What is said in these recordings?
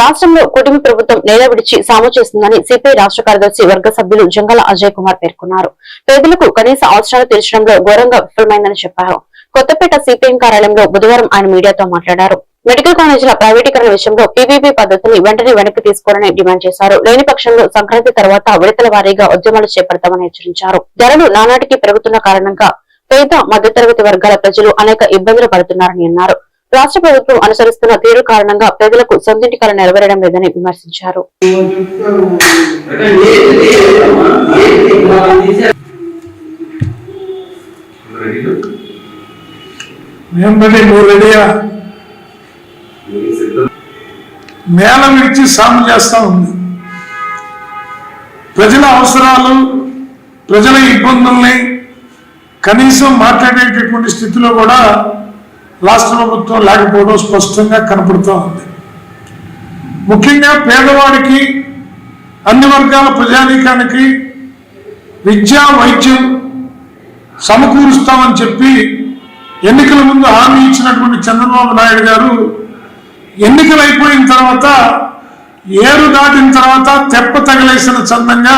రాష్ట్రంలో కుటుంబ ప్రభుత్వం నేల విడిచి సాము చేస్తుందని సిపిఐ రాష్ట్ర కార్యదర్శి వర్గ సభ్యులు జంగల అజయ్ కుమార్ పేర్కొన్నారు. పేదలకు కనీస అవసరాలు తీర్చడంలో ఘోరంగా విఫలమైందని చెప్పారు. కొత్తపేట సిపిఎం కార్యాలయంలో బుధవారం ఆయన మీడియాతో మాట్లాడారు. మెడికల్ కాలేజీల ప్రైవేటీకరణ విషయంలో పీపీపీ పద్ధతిని వెంటనే వెనక్కి తీసుకోవాలని డిమాండ్ చేశారు. లేని పక్షంలో సంక్రాంతి తర్వాత విడతల వారీగా ఉద్యమాలు చేపడతామని హెచ్చరించారు. ధరలు నానాటికి పెరుగుతున్న కారణంగా పేద మధ్యతరగతి వర్గాల ప్రజలు అనేక ఇబ్బందులు పడుతున్నారని అన్నారు. రాష్ట్ర ప్రభుత్వం అనుసరిస్తున్న తీరు కారణంగా పేదలకు సొంతింటి కళ నెరవేరడం లేదని విమర్శించారు. మేళం ఇచ్చి సాము చేస్తా ఉంది. ప్రజల అవసరాలు ప్రజల ఇబ్బందుల్ని కనీసం మాట్లాడేటటువంటి స్థితిలో కూడా రాష్ట్ర ప్రభుత్వం లేకపోవడం స్పష్టంగా కనపడుతూ ఉంది. ముఖ్యంగా పేదవాడికి అన్ని వర్గాల ప్రజానీకానికి విద్యా వైద్యం సమకూరుస్తామని చెప్పి ఎన్నికల ముందు హామీ ఇచ్చినటువంటి చంద్రబాబు నాయుడు గారు ఎన్నికలు అయిపోయిన తర్వాత ఏరు దాటిన తర్వాత తెప్ప తగిలేసిన చందంగా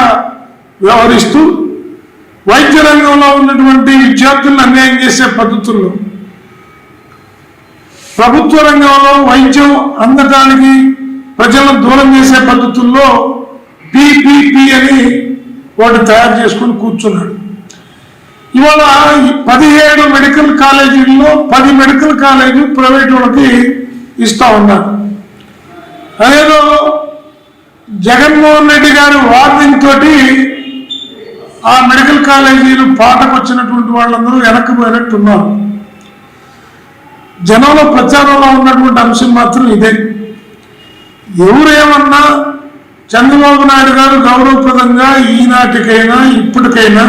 వ్యవహరిస్తూ వైద్య రంగంలో ఉన్నటువంటి విద్యార్థులను అన్యాయం చేసే పద్ధతుల్లో ప్రభుత్వ రంగంలో వైద్యం అందటానికి ప్రజలను దూరం చేసే పద్ధతుల్లో పిపిపి అని వాటి తయారు చేసుకుని కూర్చున్నాడు. ఇవాళ పదిహేడు మెడికల్ కాలేజీల్లో పది మెడికల్ కాలేజీ ప్రైవేట్ వాళ్ళకి ఇస్తా ఉన్నారు. అదేదో జగన్మోహన్ రెడ్డి గారి వార్నింగ్ తోటి ఆ మెడికల్ కాలేజీలు పాటకు వచ్చినటువంటి వాళ్ళందరూ వెనక్కి ఉన్నారు జనంలో ప్రచారంలో ఉన్నటువంటి అంశం మాత్రం ఇదే. ఎవరేమన్నా చంద్రబాబు నాయుడు గారు గౌరవప్రదంగా ఈనాటికైనా ఇప్పటికైనా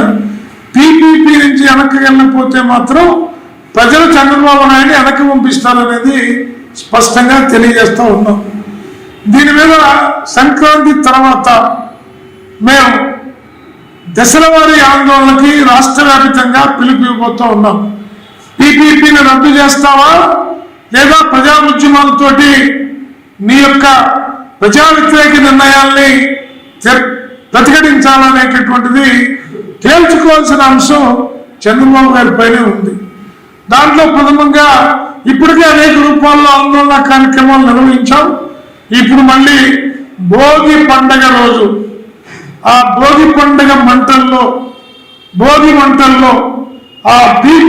పీపీపీ నుంచి వెనక్కి వెళ్ళకపోతే మాత్రం ప్రజలు చంద్రబాబు నాయుడు వెనక్కి పంపిస్తారనేది స్పష్టంగా తెలియజేస్తూ ఉన్నాం. దీని మీద సంక్రాంతి తర్వాత మేము దశల వారీ ఆందోళనకి రాష్ట్ర వ్యాప్తంగా పిలుపు ఇవ్వబోతూ ఉన్నాం. టీపీపీని రద్దు చేస్తావా? లేదా ప్రజా ఉద్యమాలతోటి నీ యొక్క ప్రజా వ్యతిరేక నిర్ణయాల్ని ప్రతిఘటించాలనేటటువంటిది తేల్చుకోవాల్సిన అంశం చంద్రబాబు గారి పైనే ఉంది. దాంట్లో ప్రథమంగా ఇప్పటికే అనేక రూపాల్లో ఆందోళన కార్యక్రమాలు నిర్వహించాం. ఇప్పుడు మళ్ళీ భోగి పండగ రోజు. ఆ భోగి పండగ మంటల్లో భోగి మంటల్లో ఆ పీ